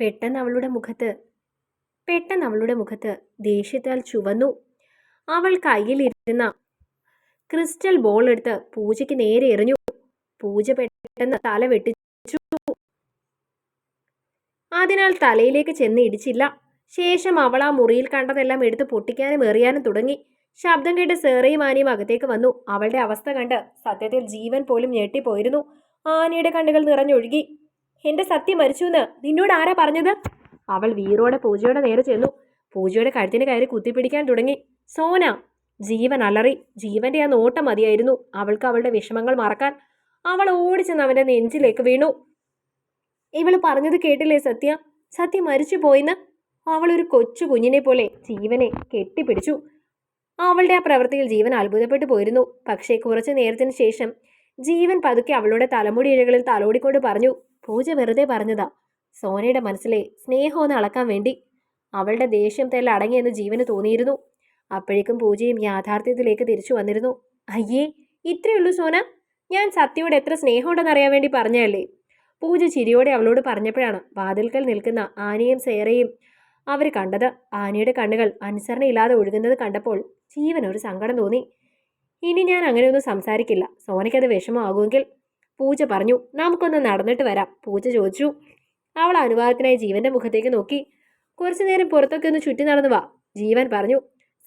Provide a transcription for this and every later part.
പെട്ടെന്ന് അവളുടെ മുഖത്ത് പെട്ടെന്ന് അവളുടെ മുഖത്ത് ദേഷ്യത്താൽ ചുവന്നു. അവൾ കയ്യിലിരുന്ന ക്രിസ്റ്റൽ ബോൾ എടുത്ത് പൂജയ്ക്ക് നേരെ എറിഞ്ഞു. പൂജ പെട്ടെന്ന് തല വെട്ടിച്ചു. അതിനാൽ തലയിലേക്ക് ചെന്ന് ഇടിച്ചില്ല. ശേഷം അവൾ ആ മുറിയിൽ കണ്ടതെല്ലാം എടുത്ത് പൊട്ടിക്കാനും എറിയാനും തുടങ്ങി. ശബ്ദം കേട്ട് സേറയും ആനയും അകത്തേക്ക് വന്നു. അവളുടെ അവസ്ഥ കണ്ട് സത്യത്തിൽ ജീവൻ പോലും ഞെട്ടിപ്പോയിരുന്നു. ആനയുടെ കണ്ണുകൾ നിറഞ്ഞൊഴുകി. എന്റെ സത്യം മരിച്ചു എന്ന് നിന്നോട് ആരാ പറഞ്ഞത്? അവൾ വീറോടെ പൂജയുടെ നേരെ ചെന്നു. പൂജയുടെ കഴുത്തിന് കയറി കുത്തിപ്പിടിക്കാൻ തുടങ്ങി. സോന ജീവൻ അലറി. ജീവന്റെ ആ നോട്ടം മതിയായിരുന്നു അവൾക്ക് അവളുടെ വിഷമങ്ങൾ മറക്കാൻ. അവൾ ഓടിച്ചെന്ന് അവന്റെ നെഞ്ചിലേക്ക് വീണു. ഇവൾ പറഞ്ഞത് കേട്ടില്ലേ സത്യ? സത്യ മരിച്ചു പോയിന്ന്. അവൾ ഒരു കൊച്ചു കുഞ്ഞിനെ പോലെ ജീവനെ കെട്ടിപ്പിടിച്ചു. അവളുടെ ആ പ്രവൃത്തിയിൽ ജീവൻ അത്ഭുതപ്പെട്ടു പോയിരുന്നു. പക്ഷേ കുറച്ചു നേരത്തിന് ശേഷം ജീവൻ പതുക്കെ അവളുടെ തലമുടി ഇഴകളിൽ തലോടിക്കൊണ്ട് പറഞ്ഞു. പൂജ വെറുതെ പറഞ്ഞതാ. സോനയുടെ മനസ്സിലെ സ്നേഹമൊന്ന് അളക്കാൻ വേണ്ടി. അവളുടെ ദേഷ്യം തെല്ല അടങ്ങിയെന്ന് ജീവന് തോന്നിയിരുന്നു. അപ്പോഴേക്കും പൂജയും യാഥാർത്ഥ്യത്തിലേക്ക് തിരിച്ചു വന്നിരുന്നു. അയ്യേ ഇത്രയുള്ളൂ സോന. ഞാൻ സത്യയോട് എത്ര സ്നേഹമുണ്ടെന്ന് അറിയാൻ വേണ്ടി പറഞ്ഞതല്ലേ? പൂജ ചിരിയോടെ അവളോട് പറഞ്ഞപ്പോഴാണ് വാതിൽക്കൽ നിൽക്കുന്ന ആനയും സേറയും അവർ കണ്ടത്. ആനയുടെ കണ്ണുകൾ അനുസരണയില്ലാതെ ഒഴുകുന്നത് കണ്ടപ്പോൾ ജീവനൊരു സങ്കടം തോന്നി. ഇനി ഞാൻ അങ്ങനെയൊന്നും സംസാരിക്കില്ല. സോനയ്ക്കത് വിഷമമാകുമെങ്കിൽ പൂജ പറഞ്ഞു നമുക്കൊന്ന് നടന്നിട്ട് വരാം. പൂജ ചോദിച്ചു. അവൾ അനുവാദത്തിനായി ജീവന്റെ മുഖത്തേക്ക് നോക്കി. കുറച്ചു നേരം പുറത്തൊക്കെ ഒന്ന് ചുറ്റി നടന്നു വാ ജീവൻ പറഞ്ഞു.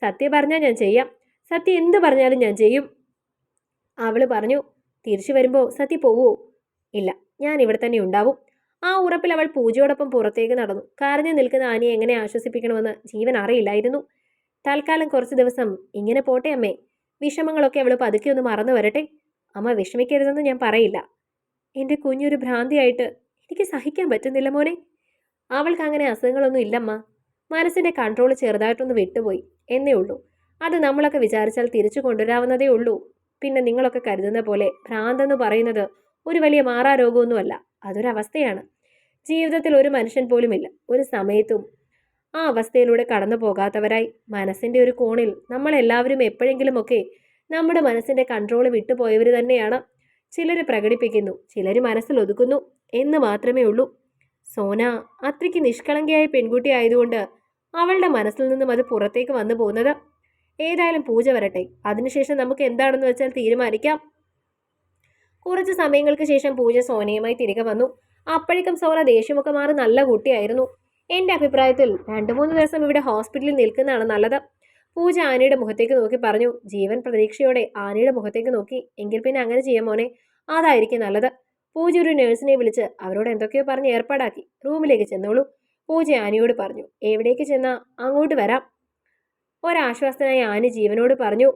സത്യം പറഞ്ഞാൽ ഞാൻ ചെയ്യാം. സത്യം എന്ത് പറഞ്ഞാലും ഞാൻ ചെയ്യും. അവൾ പറഞ്ഞു തിരിച്ചു വരുമ്പോൾ സത്യ പോവോ? ഇല്ല ഞാൻ ഇവിടെ തന്നെ ഉണ്ടാവും. ആ ഉറപ്പിൽ അവൾ പൂജയോടൊപ്പം പുറത്തേക്ക് നടന്നു. കരഞ്ഞു നിൽക്കുന്ന ആനയെ എങ്ങനെ ആശ്വസിപ്പിക്കണമെന്ന് ജീവൻ അറിയില്ലായിരുന്നു. തൽക്കാലം കുറച്ച് ദിവസം ഇങ്ങനെ പോട്ടെ അമ്മേ. വിഷമങ്ങളൊക്കെ അവൾ പതുക്കെ ഒന്ന് മറന്നു വരട്ടെ. അമ്മ വിഷമിക്കരുതെന്ന് ഞാൻ പറയില്ല. എന്റെ കുഞ്ഞൊരു ഭ്രാന്തിയായിട്ട് എനിക്ക് സഹിക്കാൻ പറ്റുന്നില്ല മോനെ. അവൾക്ക് അങ്ങനെ അസുഖങ്ങളൊന്നും ഇല്ലമ്മ. മനസ്സിന്റെ കൺട്രോൾ ചെറുതായിട്ടൊന്ന് വിട്ടുപോയി. എന്നേ ഉള്ളൂ. അത് നമ്മളൊക്കെ വിചാരിച്ചാൽ തിരിച്ചു കൊണ്ടുവരാവുന്നതേ ഉള്ളൂ. പിന്നെ നിങ്ങളൊക്കെ കരുതുന്ന പോലെ ഭ്രാന്തെന്ന് പറയുന്നത് ഒരു വലിയ മാറാരോഗമൊന്നുമല്ല. അതൊരവസ്ഥയാണ്. ജീവിതത്തിൽ ഒരു മനുഷ്യൻ പോലുമില്ല. ഒരു സമയത്തും ആ അവസ്ഥയിലൂടെ കടന്നു പോകാത്തവരായി മനസ്സിന്റെ ഒരു കോണിൽ നമ്മളെല്ലാവരും എപ്പോഴെങ്കിലുമൊക്കെ നമ്മുടെ മനസ്സിന്റെ കൺട്രോൾ വിട്ടുപോയവർ തന്നെയാണ്. ചിലർ പ്രകടിപ്പിക്കുന്നു ചിലർ മനസ്സിൽ ഒതുക്കുന്നു എന്ന് മാത്രമേ ഉള്ളൂ. സോന അത്രയ്ക്ക് നിഷ്കളങ്കയായ പെൺകുട്ടി ആയതുകൊണ്ട് അവളുടെ മനസ്സിൽ നിന്നും അത് പുറത്തേക്ക് വന്നു പോകുന്നത്. ഏതായാലും പൂജ വരട്ടെ. അതിനുശേഷം നമുക്ക് എന്താണെന്ന് വെച്ചാൽ തീരുമാനിക്കാം. കുറച്ച് സമയങ്ങൾക്ക് ശേഷം പൂജ സോനയുമായി തിരികെ വന്നു. അപ്പോഴേക്കും സോന ദേഷ്യമൊക്കെ മാറി നല്ല കുട്ടിയായിരുന്നു. എന്റെ അഭിപ്രായത്തിൽ രണ്ട് മൂന്ന് ദിവസം ഇവിടെ ഹോസ്പിറ്റലിൽ നിൽക്കുന്നതാണ് നല്ലത്. പൂജ ആനയുടെ മുഖത്തേക്ക് നോക്കി പറഞ്ഞു ജീവൻ പ്രതീക്ഷയോടെ ആനയുടെ മുഖത്തേക്ക് നോക്കി എങ്കിൽ പിന്നെ അങ്ങനെ ചെയ്യാം മോനെ അതായിരിക്കും നല്ലത്. പൂജ ഒരു നേഴ്സിനെ വിളിച്ച് അവരോട് എന്തൊക്കെയോ പറഞ്ഞ് ഏർപ്പാടാക്കി റൂമിലേക്ക് ചെന്നോളൂ. പൂജ ആനയോട് പറഞ്ഞു എവിടേക്ക് ചെന്നാ? അങ്ങോട്ട് വരാം. ഒരാശ്വാസനായി ആന ജീവനോട് പറഞ്ഞു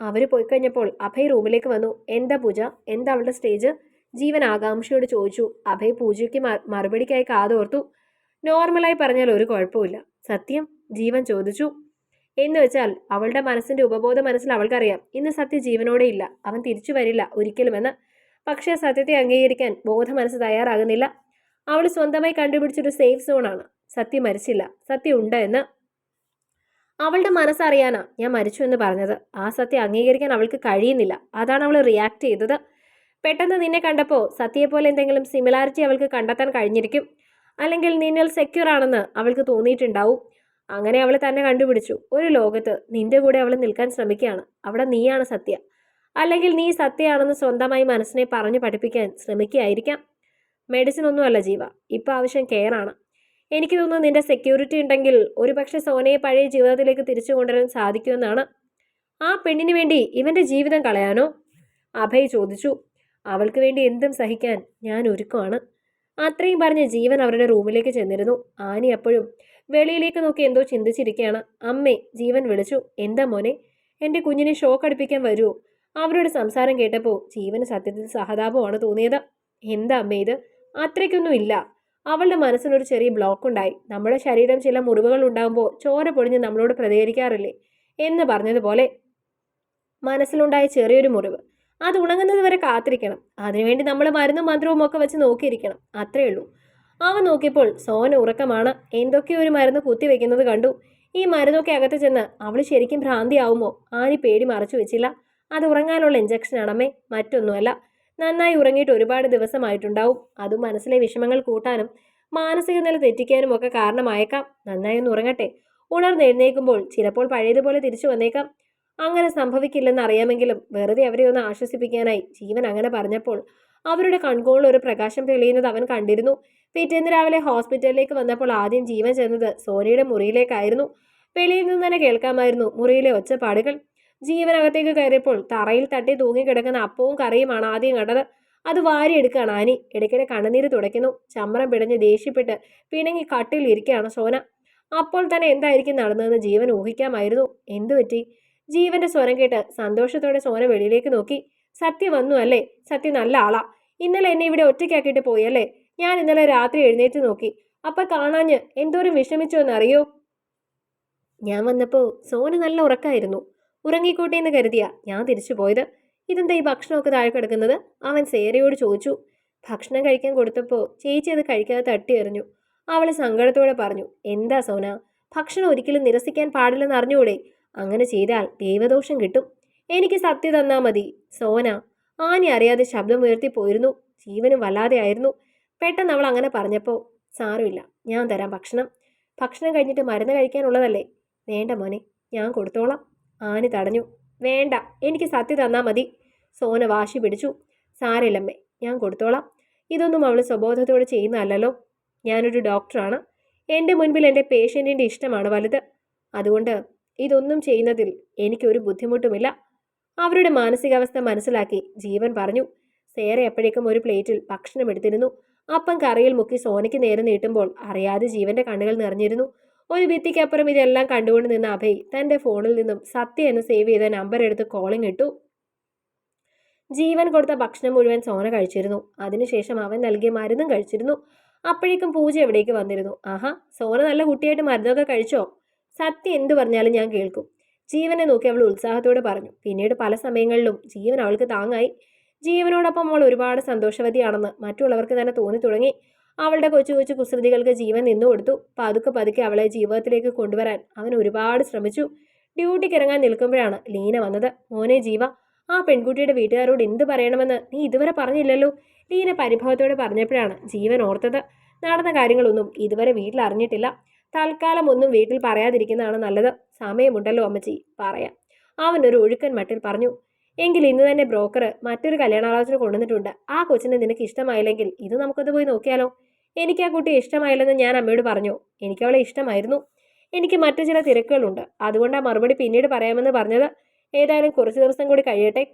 അവർ പോയി കഴിഞ്ഞപ്പോൾ അഭയ് റൂമിലേക്ക് വന്നു. എന്താ പൂജ? എന്താ അവളുടെ സ്റ്റേജ്? ജീവൻ ആകാംക്ഷയോട് ചോദിച്ചു. അഭയ് പൂജയ്ക്ക് മറുപടിക്കായി കാതോർത്തു നോർമലായി പറഞ്ഞാൽ ഒരു കുഴപ്പമില്ല സത്യം? ജീവൻ ചോദിച്ചു. എന്ന് വെച്ചാൽ അവളുടെ മനസ്സിന്റെ ഉപബോധ മനസ്സിൽ അവൾക്കറിയാം. ഇന്ന് സത്യ ജീവനോടെ ഇല്ല. അവൻ തിരിച്ചു വരില്ല ഒരിക്കലുമെന്ന്. പക്ഷേ സത്യത്തെ അംഗീകരിക്കാൻ ബോധ മനസ്സ് തയ്യാറാകുന്നില്ല. അവൾ സ്വന്തമായി കണ്ടുപിടിച്ചൊരു സേഫ് സോണാണ്. സത്യം മരിച്ചില്ല. സത്യം ഉണ്ട് എന്ന്. അവളുടെ മനസ്സറിയാനാ ഞാൻ മരിച്ചു എന്ന് പറഞ്ഞത്. ആ സത്യം അംഗീകരിക്കാൻ അവൾക്ക് കഴിയുന്നില്ല. അതാണ് അവൾ റിയാക്ട് ചെയ്തത്. പെട്ടെന്ന് നിന്നെ കണ്ടപ്പോൾ സത്യയെപ്പോലെ എന്തെങ്കിലും സിമിലാരിറ്റി അവൾക്ക് കണ്ടെത്താൻ കഴിഞ്ഞിരിക്കും. അല്ലെങ്കിൽ നിന്നിൽ സെക്യൂർ ആണെന്ന് അവൾക്ക് തോന്നിയിട്ടുണ്ടാവും. അങ്ങനെ അവളെ തന്നെ കണ്ടുപിടിച്ചു. ഒരു ലോകത്ത് നിന്റെ കൂടെ അവൾ നിൽക്കാൻ ശ്രമിക്കുകയാണ്. അവിടെ നീയാണ് സത്യ. അല്ലെങ്കിൽ നീ സത്യമാണെന്ന് സ്വന്തമായി മനസ്സിനെ പറഞ്ഞു പഠിപ്പിക്കാൻ ശ്രമിക്കുകയായിരിക്കാം. മെഡിസിൻ ഒന്നുമല്ല ജീവ. ഇപ്പോൾ ആവശ്യം കെയർ ആണ്. എനിക്ക് തോന്നുന്നു നിന്റെ സെക്യൂരിറ്റി ഉണ്ടെങ്കിൽ ഒരുപക്ഷെ സോനയെ പഴയ ജീവിതത്തിലേക്ക് തിരിച്ചു കൊണ്ടുവരാൻ സാധിക്കുമെന്നാണ്. ആ പെണ്ണിന് വേണ്ടി ഇവന്റെ ജീവിതം കളയാനോ? അഭയ് ചോദിച്ചു. അവൾക്ക് വേണ്ടി എന്തും സഹിക്കാൻ ഞാൻ ഒരുക്കമാണ് അത്രയും പറഞ്ഞ് ജീവൻ അവരുടെ റൂമിലേക്ക് ചെന്നിരുന്നു. ആനി അപ്പോഴും വെളിയിലേക്ക് നോക്കി എന്തോ ചിന്തിച്ചിരിക്കുകയാണ് അമ്മേ ജീവൻ വിളിച്ചു. എന്താ മോനെ? എന്റെ കുഞ്ഞിനെ ഷോക്ക് അടുപ്പിക്കാൻ വരുമോ അവരുടെ സംസാരം കേട്ടപ്പോൾ ജീവന് സത്യത്തിൽ സഹതാപമാണ് തോന്നിയത്. എന്താ അമ്മേ ഇത്? അത്രയ്ക്കൊന്നും ഇല്ല. അവളുടെ മനസ്സിനൊരു ചെറിയ ബ്ലോക്ക് ഉണ്ടായി. നമ്മുടെ ശരീരം ചില മുറിവുകൾ ഉണ്ടാകുമ്പോൾ ചോര പൊടിഞ്ഞ് നമ്മളോട് പ്രതികരിക്കാറില്ലേ? എന്ന് പറഞ്ഞതുപോലെ മനസ്സിലുണ്ടായ ചെറിയൊരു മുറിവ്. അത് ഉണങ്ങുന്നത് വരെ കാത്തിരിക്കണം. അതിനുവേണ്ടി നമ്മൾ മരുന്നും മന്ത്രവും ഒക്കെ വെച്ച് നോക്കിയിരിക്കണം. അത്രയേ ഉള്ളൂ. അവൻ നോക്കിയപ്പോൾ സോന ഉറക്കമാണ്. എന്തൊക്കെയോ ഒരു മരുന്ന് കുത്തിവെക്കുന്നത് കണ്ടു. ഈ മരുന്നൊക്കെ അകത്ത് ചെന്ന് അവൾ ശരിക്കും ഭ്രാന്തിയാവുമോ? ആനി പേടി മറച്ചു വെച്ചില്ല. അത് ഉറങ്ങാനുള്ള ഇഞ്ചക്ഷനാണമ്മേ മറ്റൊന്നുമല്ല. നന്നായി ഉറങ്ങിയിട്ട് ഒരുപാട് ദിവസമായിട്ടുണ്ടാവും. അതും മനസ്സിലെ വിഷമങ്ങൾ കൂട്ടാനും മാനസിക നില തെറ്റിക്കാനും ഒക്കെ കാരണമായേക്കാം. നന്നായി ഒന്ന് ഉറങ്ങട്ടെ. ഉണർന്നെഴുന്നേക്കുമ്പോൾ ചിലപ്പോൾ പഴയതുപോലെ തിരിച്ചു വന്നേക്കാം. അങ്ങനെ സംഭവിക്കില്ലെന്ന് അറിയാമെങ്കിലും വെറുതെ അവരെ ഒന്ന് ആശ്വസിപ്പിക്കാനായി ജീവൻ അങ്ങനെ പറഞ്ഞപ്പോൾ അവരുടെ കൺകോളിൽ ഒരു പ്രകാശം തെളിയുന്നത് അവൻ കണ്ടിരുന്നു. പിറ്റേന്ന് രാവിലെ ഹോസ്പിറ്റലിലേക്ക് വന്നപ്പോൾ ആദ്യം ജീവൻ ചെന്നത് സോനിയുടെ മുറിയിലേക്കായിരുന്നു. വെളിയിൽ നിന്ന് തന്നെ കേൾക്കാമായിരുന്നു മുറിയിലെ ഒച്ചപ്പാടുകൾ. ജീവൻ അകത്തേക്ക് കയറിയപ്പോൾ തറയിൽ തട്ടി തൂങ്ങിക്കിടക്കുന്ന അപ്പവും കറിയുമാണ് ആദ്യം കണ്ടത്. അത് വാരിയെടുക്കുകയാണ് ആനി. ഇടയ്ക്കിടെ കണ്ണുനീര് തുടയ്ക്കുന്നു. ചമ്രം പിടഞ്ഞ് ദേഷ്യപ്പെട്ട് പിണങ്ങി കട്ടിൽ ഇരിക്കുകയാണ് സോന. അപ്പോൾ തന്നെ എന്തായിരിക്കും നടന്നതെന്ന് ജീവൻ ഊഹിക്കാമായിരുന്നു. എന്തു പറ്റി? ജീവന്റെ സ്വരം കേട്ട് സന്തോഷത്തോടെ സോന വെളിയിലേക്ക് നോക്കി. സത്യം വന്നു അല്ലേ? സത്യം നല്ല ആളാ. ഇന്നലെ എന്നെ ഇവിടെ ഒറ്റയ്ക്കാക്കിയിട്ട് പോയി അല്ലേ? ഞാൻ ഇന്നലെ രാത്രി എഴുന്നേറ്റ് നോക്കി. അപ്പൊ കാണാഞ്ഞ് എന്തോരം വിഷമിച്ചു എന്നറിയോ ഞാൻ വന്നപ്പോൾ സോന് നല്ല ഉറക്കായിരുന്നു. ഉറങ്ങിക്കോട്ടെ എന്ന് കരുതിയ ഞാൻ തിരിച്ചു പോയത്. ഇതെന്താ ഈ ഭക്ഷണമൊക്കെ താഴെ കിടക്കുന്നത്? അവൻ സേരയോട് ചോദിച്ചു. ഭക്ഷണം കഴിക്കാൻ കൊടുത്തപ്പോൾ ചേച്ചി അത് കഴിക്കാതെ തട്ടി എറിഞ്ഞു. അവൾ സങ്കടത്തോടെ പറഞ്ഞു എന്താ സോന? ഭക്ഷണം ഒരിക്കലും നിരസിക്കാൻ പാടില്ലെന്ന് അറിഞ്ഞൂടെ? അങ്ങനെ ചെയ്താൽ ദൈവദോഷം കിട്ടും. എനിക്ക് സത്യം തന്നാ മതി. സോന ആനി അറിയാതെ ശബ്ദം ഉയർത്തി പോയിരുന്നു. ജീവനും വല്ലാതെ ആയിരുന്നു. പെട്ടെന്ന് അവൾ അങ്ങനെ പറഞ്ഞപ്പോൾ സാരമില്ല ഞാൻ തരാം ഭക്ഷണം. ഭക്ഷണം കഴിഞ്ഞിട്ട് മരുന്ന് കഴിക്കാനുള്ളതല്ലേ? വേണ്ട മോനെ ഞാൻ കൊടുത്തോളാം. ആനി തടഞ്ഞു. വേണ്ട എനിക്ക് സത്യ തന്നാൽ മതി. സോന വാശി പിടിച്ചു. സാരമില്ലമ്മേ ഞാൻ കൊടുത്തോളാം. ഇതൊന്നും അവൾ സ്വബോധത്തോടെ ചെയ്യുന്നതല്ലോ ഞാനൊരു ഡോക്ടറാണ്. എന്റെ മുൻപിൽ എന്റെ പേഷ്യന്റിന്റെ ഇഷ്ടമാണ് വലുത്. അതുകൊണ്ട് ഇതൊന്നും ചെയ്യുന്നതിൽ എനിക്കൊരു ബുദ്ധിമുട്ടുമില്ല. അവരുടെ മാനസികാവസ്ഥ മനസ്സിലാക്കി ജീവൻ പറഞ്ഞു. സേറെ എപ്പോഴേക്കും ഒരു പ്ലേറ്റിൽ ഭക്ഷണം എടുത്തിരുന്നു. അപ്പം കറിയിൽ മുക്കി സോനയ്ക്ക് നേരെ നീട്ടുമ്പോൾ അറിയാതെ ജീവന്റെ കണ്ണുകൾ നിറഞ്ഞിരുന്നു. ഒരു ഭിത്തിക്കപ്പുറം ഇതെല്ലാം കണ്ടുകൊണ്ട് നിന്ന അഭയ് തന്റെ ഫോണിൽ നിന്നും സത്യ എന്ന് സേവ് ചെയ്ത നമ്പർ എടുത്ത് കോളിംഗ് ഇട്ടു. ജീവൻ കൊടുത്ത ഭക്ഷണം മുഴുവൻ സോന കഴിച്ചിരുന്നു. അതിനുശേഷം അവൻ നൽകിയ മരുന്നും കഴിച്ചിരുന്നു. അപ്പോഴേക്കും പൂജ എവിടേക്ക് വന്നിരുന്നു? ആഹാ സോന നല്ല കുട്ടിയായിട്ട് മരുന്നൊക്കെ കഴിച്ചോ? സത്യം എന്തു പറഞ്ഞാലും ഞാൻ കേൾക്കും. ജീവനെ നോക്കി അവൾ ഉത്സാഹത്തോടെ പറഞ്ഞു. പിന്നീട് പല സമയങ്ങളിലും ജീവൻ അവൾക്ക് താങ്ങായി. ജീവനോടൊപ്പം അവൾ ഒരുപാട് സന്തോഷവതിയാണെന്ന് മറ്റുള്ളവർക്ക് തന്നെ തോന്നി തുടങ്ങി. അവളുടെ കൊച്ചു കൊച്ചു കുസൃതികൾക്ക് ജീവൻ നിന്നു കൊടുത്തു. പതുക്കെ പതുക്കെ അവളെ ജീവിതത്തിലേക്ക് കൊണ്ടുവരാൻ അവൻ ഒരുപാട് ശ്രമിച്ചു. ഡ്യൂട്ടിക്ക് ഇറങ്ങാൻ നിൽക്കുമ്പോഴാണ് ലീന വന്നത്. മോനെ ജീവ ആ പെൺകുട്ടിയുടെ വീട്ടുകാരോട് എന്ത് പറയണമെന്ന് നീ ഇതുവരെ പറഞ്ഞില്ലല്ലോ? ലീന പരിഭവത്തോടെ പറഞ്ഞപ്പോഴാണ് ജീവൻ ഓർത്തത്. നടന്ന കാര്യങ്ങളൊന്നും ഇതുവരെ വീട്ടിൽ അറിഞ്ഞിട്ടില്ല. തൽക്കാലം ഒന്നും വീട്ടിൽ പറയാതിരിക്കുന്നതാണ് നല്ലത്. സമയമുണ്ടല്ലോ അമ്മച്ചി. പറയാം. അവൻ ഒരു ഒഴുക്കൻ മട്ടിൽ പറഞ്ഞു. എങ്കിൽ ഇന്ന് തന്നെ ബ്രോക്കർ മറ്റൊരു കല്യാണാലോചന കൊണ്ടുവന്നിട്ടുണ്ട്. ആ കൊച്ചിനെ നിനക്ക് ഇഷ്ടമായില്ലെങ്കിൽ ഇത് നമുക്കൊന്ന് പോയി നോക്കിയാലോ? എനിക്ക് ആ കുട്ടിയെ ഇഷ്ടമായില്ലെന്ന് ഞാൻ അമ്മയോട് പറഞ്ഞു. എനിക്ക് അവളെ ഇഷ്ടമായിരുന്നു. എനിക്ക് മറ്റു ചില തിരക്കുകളുണ്ട്. അതുകൊണ്ട് ആ മറുപടി പിന്നീട് പറയാമെന്ന് പറഞ്ഞത് ഏതായാലും കുറച്ച് ദിവസം കൂടി കഴിയട്ടെ.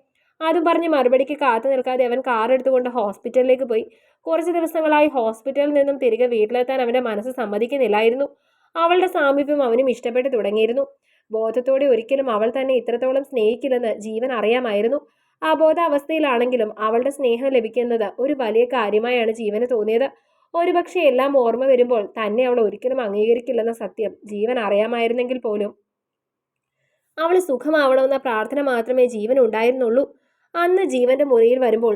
അതും പറഞ്ഞ് മറുപടിക്ക് കാത്തു നിൽക്കാതെ അവൻ കാർ എടുത്തുകൊണ്ട് ഹോസ്പിറ്റലിലേക്ക് പോയി. കുറച്ച് ദിവസങ്ങളായി ഹോസ്പിറ്റലിൽ നിന്നും തിരികെ വീട്ടിലെത്താൻ അവന്റെ മനസ്സ് സമ്മതിക്കുന്നില്ലായിരുന്നു. അവളുടെ സാമീപ്യം അവനും ഇഷ്ടപ്പെട്ടു തുടങ്ങിയിരുന്നു. ബോധത്തോടെ ഒരിക്കലും അവൾ തന്നെ ഇത്രത്തോളം സ്നേഹിക്കില്ലെന്ന് ജീവൻ അറിയാമായിരുന്നു. അബോധാവസ്ഥയിലാണെങ്കിലും അവളുടെ സ്നേഹം ലഭിക്കുന്നത് ഒരു വലിയ കാര്യമായാണ് ജീവന് തോന്നിയത്. ഒരുപക്ഷെ എല്ലാം ഓർമ്മ വരുമ്പോൾ തന്നെ അവൾ ഒരിക്കലും അംഗീകരിക്കില്ലെന്ന സത്യം ജീവൻ അറിയാമായിരുന്നെങ്കിൽ പോലും. അവൾ സുഖമാവണമെന്ന പ്രാർത്ഥന മാത്രമേ ജീവൻ ഉണ്ടായിരുന്നുള്ളൂ. അന്ന് ജീവന്റെ മുറിയിൽ വരുമ്പോൾ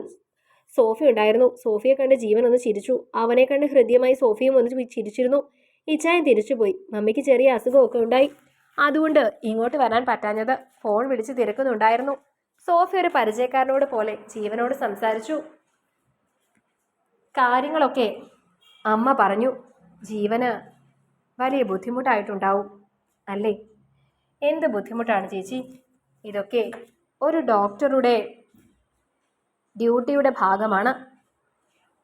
സോഫി ഉണ്ടായിരുന്നു. സോഫിയെ കണ്ട് ജീവൻ ഒന്ന് ചിരിച്ചു. അവനെ കണ്ട് ഹൃദ്യമായി സോഫിയും ഒന്ന് ചിരിച്ചിരുന്നു. ഇച്ചായൻ തിരിച്ചുപോയി മമ്മിക്ക് ചെറിയ അസുഖമൊക്കെ ഉണ്ടായി. അതുകൊണ്ട് ഇങ്ങോട്ട് വരാൻ പറ്റാഞ്ഞത് ഫോൺ വിളിച്ച് തിരക്കുന്നുണ്ടായിരുന്നു. സോഫി ഒരു പരിചയക്കാരനോട് പോലെ ജീവനോട് സംസാരിച്ചു. കാര്യങ്ങളൊക്കെ അമ്മ പറഞ്ഞു. ജീവന് വലിയ ബുദ്ധിമുട്ടായിട്ടുണ്ടാവും അല്ലേ? എന്ത് ബുദ്ധിമുട്ടാണ് ചേച്ചി? ഇതൊക്കെ ഒരു ഡോക്ടറുടെ ഡ്യൂട്ടിയുടെ ഭാഗമാണ്.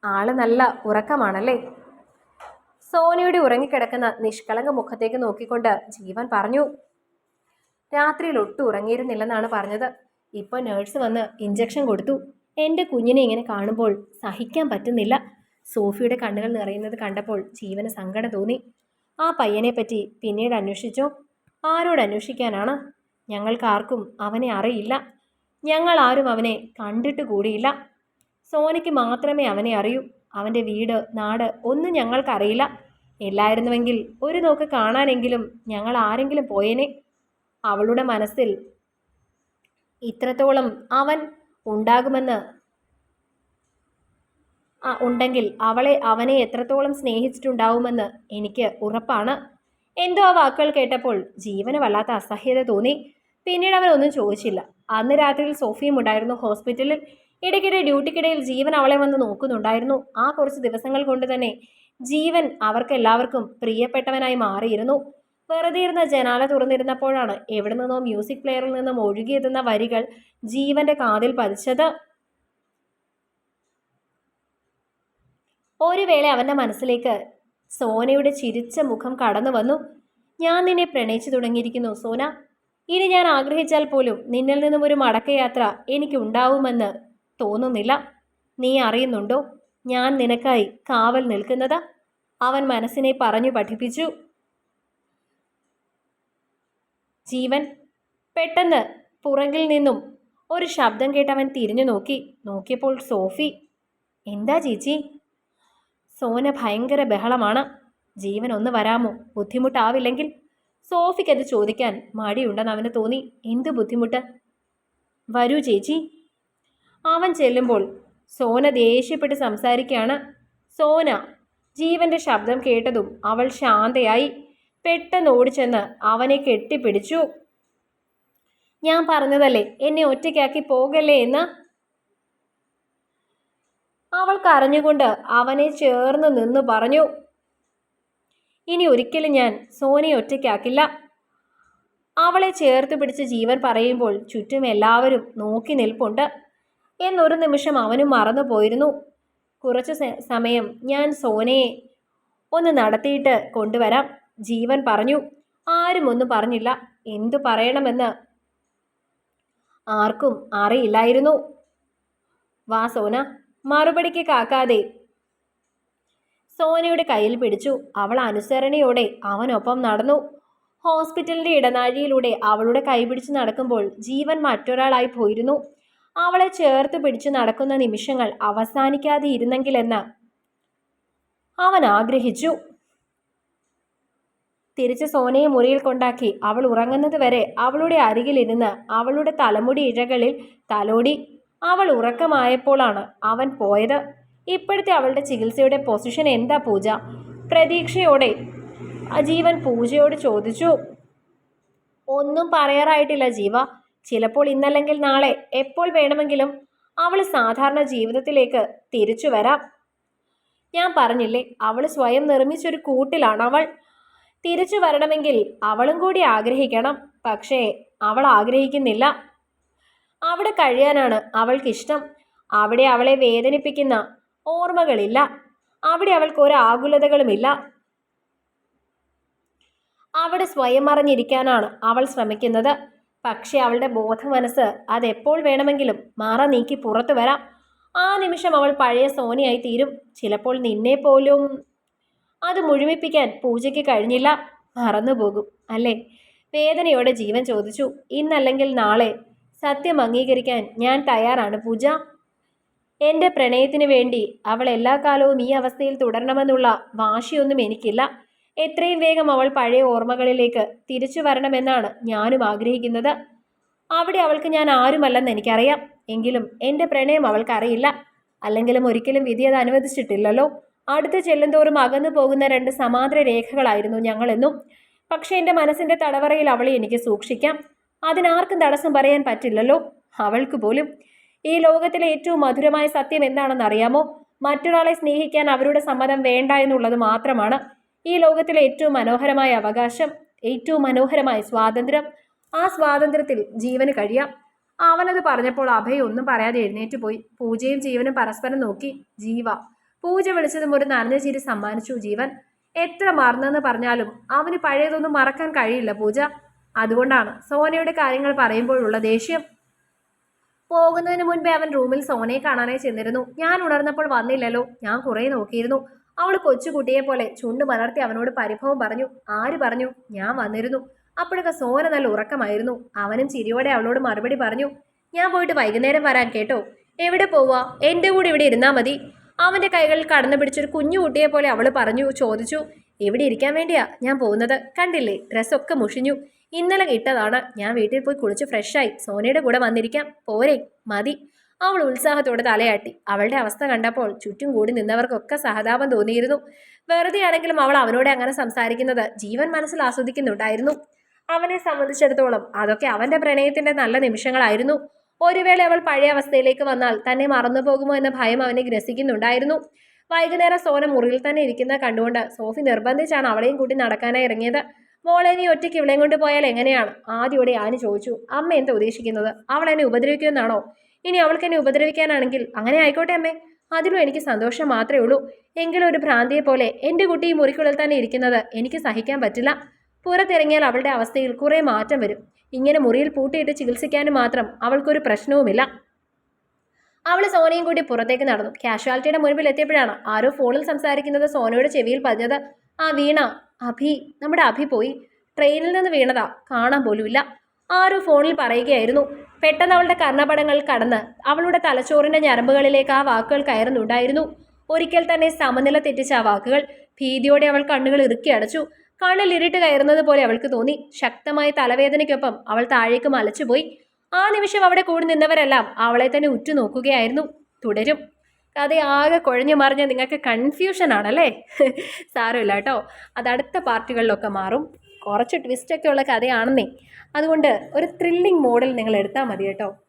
ആൾ നല്ല ഉറക്കമാണല്ലേ? സോനയുടെ ഉറങ്ങിക്കിടക്കുന്ന നിഷ്കളങ്ക മുഖത്തേക്ക് നോക്കിക്കൊണ്ട് ജീവൻ പറഞ്ഞു. രാത്രിയിൽ ഒട്ടും ഉറങ്ങിയിരുന്നില്ലെന്നാണ് പറഞ്ഞത്. ഇപ്പോൾ നേഴ്സ് വന്ന് ഇഞ്ചക്ഷൻ കൊടുത്തു. എന്റെ കുഞ്ഞിനെ ഇങ്ങനെ കാണുമ്പോൾ സഹിക്കാൻ പറ്റുന്നില്ല. സോഫിയുടെ കണ്ണുകൾ നിറയുന്നത് കണ്ടപ്പോൾ ജീവന് സങ്കടം തോന്നി. ആ പയ്യനെ പറ്റി പിന്നീട് അന്വേഷിച്ചോ? ആരോട് അന്വേഷിക്കാനാണ്? ഞങ്ങൾക്കാർക്കും അവനെ അറിയില്ല. ഞങ്ങൾ ആരും അവനെ കണ്ടിട്ട് കൂടിയില്ല. സോനയ്ക്ക് മാത്രമേ അവനെ അറിയൂ. അവന്റെ വീട് നാട് ഒന്നും ഞങ്ങൾക്കറിയില്ല. ഇല്ലായിരുന്നുവെങ്കിൽ ഒരു നോക്ക് കാണാനെങ്കിലും ഞങ്ങൾ ആരെങ്കിലും പോയേനെ. അവളുടെ മനസ്സിൽ ഇത്രത്തോളം അവൻ ഉണ്ടാകുമെന്ന് ഉണ്ടെങ്കിൽ അവളെ അവനെ എത്രത്തോളം സ്നേഹിച്ചിട്ടുണ്ടാവുമെന്ന് എനിക്ക് ഉറപ്പാണ്. എന്തോ ആ വാക്കുകൾ കേട്ടപ്പോൾ ജീവന് വല്ലാത്ത അസഹ്യത തോന്നി. പിന്നീട് അവൻ ഒന്നും ചോദിച്ചില്ല. അന്ന് രാത്രിയിൽ സോഫിയും ഉണ്ടായിരുന്നു ഹോസ്പിറ്റലിൽ. ഇടയ്ക്കിടെ ഡ്യൂട്ടിക്കിടയിൽ ജീവൻ അവളെ വന്ന് നോക്കുന്നുണ്ടായിരുന്നു. ആ കുറച്ച് ദിവസങ്ങൾ കൊണ്ട് തന്നെ ജീവൻ അവർക്കെല്ലാവർക്കും പ്രിയപ്പെട്ടവനായി മാറിയിരുന്നു. വെറുതെ ഇരുന്ന ജനാല തുറന്നിരുന്നപ്പോഴാണ് എവിടെ നിന്നോ മ്യൂസിക് പ്ലെയറിൽ നിന്നും ഒഴുകിയെത്തുന്ന വരികൾ ജീവന്റെ കാതിൽ പതിച്ചത്. ഒരു വേള അവന്റെ മനസ്സിലേക്ക് സോനയുടെ ചിരിച്ച മുഖം കടന്നു വന്നു. ഞാൻ നിന്നെ പ്രണയിച്ചു തുടങ്ങിയിരിക്കുന്നു സോന. ഇനി ഞാൻ ആഗ്രഹിച്ചാൽ പോലും നിന്നിൽ നിന്നും ഒരു മടക്കയാത്ര എനിക്ക് എനിക്കുണ്ടാവുമെന്ന് തോന്നുന്നില്ല. നീ അറിയുന്നുണ്ടോ? ഞാൻ നിനക്കായി കാവൽ നിൽക്കുന്നത്? അവൻ മനസ്സിനെ പറഞ്ഞു പഠിപ്പിച്ചു. ജീവൻ പെട്ടെന്ന് പുറകിൽ നിന്നും ഒരു ശബ്ദം കേട്ടവൻ തിരിഞ്ഞു നോക്കി. നോക്കിയപ്പോൾ സോഫി. എന്താ ചേച്ചി? സോന ഭയങ്കര ബഹളമാണ്. ജീവൻ ഒന്ന് വരാമോ? ബുദ്ധിമുട്ടാവില്ലെങ്കിൽ സോഫിക്ക് അത് ചോദിക്കാൻ മടിയുണ്ടെന്ന് അവന് തോന്നി. എന്ത് ബുദ്ധിമുട്ട്? വരൂ ചേച്ചി. അവൻ ചെല്ലുമ്പോൾ സോന ദേഷ്യപ്പെട്ട് സംസാരിക്കുകയാണ്. സോന ജീവന്റെ ശബ്ദം കേട്ടതും അവൾ ശാന്തയായി പെട്ടെന്ന് ഓടിച്ചെന്ന് അവനെ കെട്ടിപ്പിടിച്ചു. ഞാൻ പറഞ്ഞതല്ലേ എന്നെ ഒറ്റയ്ക്കാക്കി പോകല്ലേ എന്ന്? അവൾ കരഞ്ഞുകൊണ്ട് അവനെ ചേർന്ന് നിന്ന് പറഞ്ഞു ഇനി ഒരിക്കലും ഞാൻ സോനയെ ഒറ്റയ്ക്കാക്കില്ല. അവളെ ചേർത്ത് പിടിച്ച് ജീവൻ പറയുമ്പോൾ ചുറ്റും എല്ലാവരും നോക്കി നിൽപ്പുണ്ട്. എന്നൊരു നിമിഷം അവനും മറന്നു പോയിരുന്നു. കുറച്ച് സമയം ഞാൻ സോനയെ ഒന്ന് നടത്തിയിട്ട് കൊണ്ടുവരാം. ജീവൻ പറഞ്ഞു. ആരും ഒന്നും പറഞ്ഞില്ല. എന്തു പറയണമെന്ന് ആർക്കും അറിയില്ലായിരുന്നു. വാ സോന. മറുപടിക്ക് കാക്കാതെ. സോനയുടെ കയ്യിൽ പിടിച്ചു. അവൾ അനുസരണയോടെ അവനൊപ്പം നടന്നു. ഹോസ്പിറ്റലിന്റെ ഇടനാഴിയിലൂടെ അവളുടെ കൈപിടിച്ച് നടക്കുമ്പോൾ ജീവൻ മറ്റൊരാളായി പോയിരുന്നു. അവളെ ചേർത്ത് പിടിച്ചു നടക്കുന്ന നിമിഷങ്ങൾ അവസാനിക്കാതെ ഇരുന്നെങ്കിലെന്ന്? അവൻ ആഗ്രഹിച്ചു. തിരിച്ച് സോനയെ മുറിയിൽ കൊണ്ടാക്കി അവൾ ഉറങ്ങുന്നത് വരെ അവളുടെ അരികിലിരുന്ന് അവളുടെ തലമുടി ഇഴകളിൽ തലോടി. അവൾ ഉറക്കമായപ്പോഴാണ് അവൻ പോയത്. ഇപ്പോഴത്തെ അവളുടെ ചികിത്സയുടെ പൊസിഷൻ എന്താ പൂജ? പ്രതീക്ഷയോടെ ജീവൻ പൂജയോട് ചോദിച്ചു. ഒന്നും പറയാറായിട്ടില്ല ജീവ. ചിലപ്പോൾ ഇന്നല്ലെങ്കിൽ നാളെ എപ്പോൾ വേണമെങ്കിലും അവൾ സാധാരണ ജീവിതത്തിലേക്ക് തിരിച്ചു വരാം. ഞാൻ പറഞ്ഞില്ലേ അവൾ സ്വയം നിർമ്മിച്ചൊരു കൂട്ടിലാണ് അവൾ. തിരിച്ചു വരണമെങ്കിൽ അവളും കൂടി ആഗ്രഹിക്കണം പക്ഷേ അവൾ ആഗ്രഹിക്കുന്നില്ല. അവിടെ കഴിയാനാണ് അവൾക്കിഷ്ടം. അവിടെ അവളെ വേദനിപ്പിക്കുന്ന ഓർമ്മകളില്ല. അവിടെ അവൾക്ക് ഒരു ആകുലതകളുമില്ല. അവിടെ സ്വയം അറിഞ്ഞിരിക്കാനാണ് അവൾ ശ്രമിക്കുന്നത്. പക്ഷേ അവളുടെ ബോധമനസ്സ് അതെപ്പോൾ വേണമെങ്കിലും മാറ നീക്കി പുറത്തു വരാം. ആ നിമിഷം അവൾ പഴയ സോനിയായി തീരും. ചിലപ്പോൾ നിന്നെ പോലും അത് മുഴുമിപ്പിക്കാൻ പൂജയ്ക്ക് കഴിഞ്ഞില്ല. മറന്നുപോകും അല്ലേ? വേദനയോടെ ജീവൻ ചോദിച്ചു. ഇന്നല്ലെങ്കിൽ നാളെ. സത്യം അംഗീകരിക്കാൻ ഞാൻ തയ്യാറാണ് പൂജ. എന്റെ പ്രണയത്തിന് വേണ്ടി അവൾ എല്ലാ കാലവും ഈ അവസ്ഥയിൽ തുടരണമെന്നുള്ള വാശിയൊന്നും എനിക്കില്ല. എത്രയും വേഗം അവൾ പഴയ ഓർമ്മകളിലേക്ക് തിരിച്ചു വരണമെന്നാണ് ഞാനും ആഗ്രഹിക്കുന്നത്. അവിടെ അവൾക്ക് ഞാൻ ആരുമല്ലെന്ന് എനിക്കറിയാം. എങ്കിലും എന്റെ പ്രണയം അവൾക്കറിയില്ല. അല്ലെങ്കിലും ഒരിക്കലും വിധി അത് അനുവദിച്ചിട്ടില്ലല്ലോ. അടുത്ത് ചെല്ലുന്തോറും അകന്നു പോകുന്ന രണ്ട് സമാന്തര രേഖകളായിരുന്നു ഞങ്ങളെന്നും. പക്ഷേ എന്റെ മനസ്സിന്റെ തടവറയിൽ അവളെ എനിക്ക് സൂക്ഷിക്കാം. അതിനാർക്കും തടസ്സം പറയാൻ പറ്റില്ലല്ലോ. അവൾക്ക് പോലും. ഈ ലോകത്തിലെ ഏറ്റവും മധുരമായ സത്യം എന്താണെന്ന് അറിയാമോ മറ്റൊരാളെ സ്നേഹിക്കാൻ അവരുടെ സമ്മതം വേണ്ട എന്നുള്ളത് മാത്രമാണ്. ഈ ലോകത്തിലെ ഏറ്റവും മനോഹരമായ അവകാശം ഏറ്റവും മനോഹരമായ സ്വാതന്ത്ര്യം. ആ സ്വാതന്ത്ര്യത്തിൽ ജീവന് കഴിയാം. അവനത് പറഞ്ഞപ്പോൾ അഭയ ഒന്നും പറയാതെ എഴുന്നേറ്റ് പോയി. പൂജയും ജീവനും പരസ്പരം നോക്കി ജീവ പൂജ വിളിച്ചതും ഒരു നനഞ്ഞ ചിരി സമ്മാനിച്ചു ജീവൻ. എത്ര മറന്നെന്ന് പറഞ്ഞാലും അവന് പഴയതൊന്നും മറക്കാൻ കഴിയില്ല പൂജ. അതുകൊണ്ടാണ് സോനയുടെ കാര്യങ്ങൾ പറയുമ്പോഴുള്ള ദേഷ്യം. പോകുന്നതിന് മുൻപേ അവൻ റൂമിൽ സോനയെ കാണാനായി ചെന്നിരുന്നു. ഞാൻ ഉണർന്നപ്പോൾ വന്നില്ലല്ലോ. ഞാൻ കുറേ നോക്കിയിരുന്നു. അവൾ കൊച്ചുകുട്ടിയെ പോലെ ചുണ്ടു മലർത്തി അവനോട് പരിഭവം പറഞ്ഞു ആര് പറഞ്ഞു? ഞാൻ വന്നിരുന്നു. അപ്പോഴൊക്കെ സോന നല്ല ഉറക്കമായിരുന്നു. അവനും ചിരിയോടെ അവളോട് മറുപടി പറഞ്ഞു ഞാൻ പോയിട്ട് വൈകുന്നേരം വരാൻ കേട്ടോ. എവിടെ പോവാ? എന്റെ കൂടെ ഇവിടെ ഇരുന്നാ മതി. അവന്റെ കൈകളിൽ കടന്നു പിടിച്ചൊരു കുഞ്ഞു കുട്ടിയെ പോലെ അവൾ പറഞ്ഞു ചോദിച്ചു എവിടെ ഇരിക്കാൻ വേണ്ടിയാ ഞാൻ പോകുന്നത്? കണ്ടില്ലേ ഡ്രസ്സൊക്കെ മുഷിഞ്ഞു. ഇന്നലെ കിട്ടതാണ് ഞാൻ വീട്ടിൽ പോയി കുളിച്ച് ഫ്രഷായി സോനയുടെ കൂടെ വന്നിരിക്കാം. പോരെ. മതി. അവൾ ഉത്സാഹത്തോടെ തലയാട്ടി. അവളുടെ അവസ്ഥ കണ്ടപ്പോൾ ചുറ്റും കൂടി നിന്നവർക്കൊക്കെ സഹതാപം തോന്നിയിരുന്നു. വെറുതെയാണെങ്കിലും അവൾ അവനോട് അങ്ങനെ സംസാരിക്കുന്നത് ജീവൻ മനസ്സിൽ ആസ്വദിക്കുന്നുണ്ടായിരുന്നു. അവനെ സംബന്ധിച്ചിടത്തോളം അതൊക്കെ അവന്റെ പ്രണയത്തിന്റെ നല്ല നിമിഷങ്ങളായിരുന്നു. ഒരു വേള അവൾ പഴയ അവസ്ഥയിലേക്ക് വന്നാൽ തന്നെ മറന്നു പോകുമോ എന്ന ഭയം അവനെ ഗ്രസിക്കുന്നുണ്ടായിരുന്നു. വൈകുന്നേരം സോന മുറിയിൽ തന്നെ ഇരിക്കുന്ന കണ്ടുകൊണ്ട് സോഫി നിർബന്ധിച്ചാണ് അവളെയും കൂട്ടി നടക്കാനായി ഇറങ്ങിയത്. മോളെ നീ ഒറ്റയ്ക്ക് ഇവിടെയും കൊണ്ട് പോയാൽ എങ്ങനെയാണ്? ആദ്യോടെ ആനി ചോദിച്ചു? അമ്മ എന്താ ഉദ്ദേശിക്കുന്നത്? അവൾ എന്നെ ഉപദ്രവിക്കുമെന്നാണോ? ഇനി അവൾക്ക് എന്നെ ഉപദ്രവിക്കാനാണെങ്കിൽ അങ്ങനെ ആയിക്കോട്ടെ അമ്മേ. അതിലും എനിക്ക് സന്തോഷം മാത്രമേ ഉള്ളൂ. എങ്കിലും ഒരു ഭ്രാന്തിയെ പോലെ എന്റെ കുട്ടി ഈ മുറിക്കുള്ളിൽ തന്നെ ഇരിക്കുന്നത് എനിക്ക് സഹിക്കാൻ പറ്റില്ല. പുറത്തിറങ്ങിയാൽ അവളുടെ അവസ്ഥയിൽ കുറേ മാറ്റം വരും. ഇങ്ങനെ മുറിയിൽ പൂട്ടിയിട്ട് ചികിത്സിക്കാനും മാത്രം അവൾക്കൊരു പ്രശ്നവുമില്ല. അവൾ സോനയും കൂടി പുറത്തേക്ക് നടന്നു. കാഷ്വാലിറ്റിയുടെ മുൻപിൽ എത്തിയപ്പോഴാണ് ആരോ ഫോണിൽ സംസാരിക്കുന്നത് സോനയുടെ ചെവിയിൽ പതിഞ്ഞത്. ആ വീണ അഭി നമ്മുടെ അഭി പോയി. ട്രെയിനിൽ നിന്ന് വീണതാ. കാണാൻ പോലുമില്ല. ആരോ ഫോണിൽ പറയുകയായിരുന്നു. പെട്ടെന്ന് അവളുടെ കർണപടങ്ങൾ കടന്ന് അവളുടെ തലച്ചോറിന്റെ ഞരമ്പുകളിലേക്ക് ആ വാക്കുകൾ കയറുന്നുണ്ടായിരുന്നു. ഒരിക്കൽ തന്നെ സമനില തെറ്റിച്ച ആ വാക്കുകൾ ഭീതിയോടെ അവൾ കണ്ണുകൾ ഇറുക്കി അടച്ചു. കണ്ണിൽ ഇരുട്ട് കയറുന്നത് പോലെ അവൾക്ക് തോന്നി. ശക്തമായ തലവേദനയ്ക്കൊപ്പം അവൾ താഴേക്ക് മലച്ചുപോയി. ആ നിമിഷം അവിടെ കൂടി നിന്നവരെല്ലാം അവളെ തന്നെ ഉറ്റുനോക്കുകയായിരുന്നു. തുടരും. കഥ ആകെ കുഴഞ്ഞു മറിഞ്ഞ് നിങ്ങൾക്ക് കൺഫ്യൂഷൻ ആണല്ലേ? സാരമില്ല കേട്ടോ. അത് അടുത്ത പാർട്ടികളിലൊക്കെ മാറും. കുറച്ച് ട്വിസ്റ്റൊക്കെ ഉള്ള കഥയാണെന്നേ. അതുകൊണ്ട് ഒരു ത്രില്ലിംഗ് മോഡൽ നിങ്ങൾ എടുത്താൽ മതി കേട്ടോ.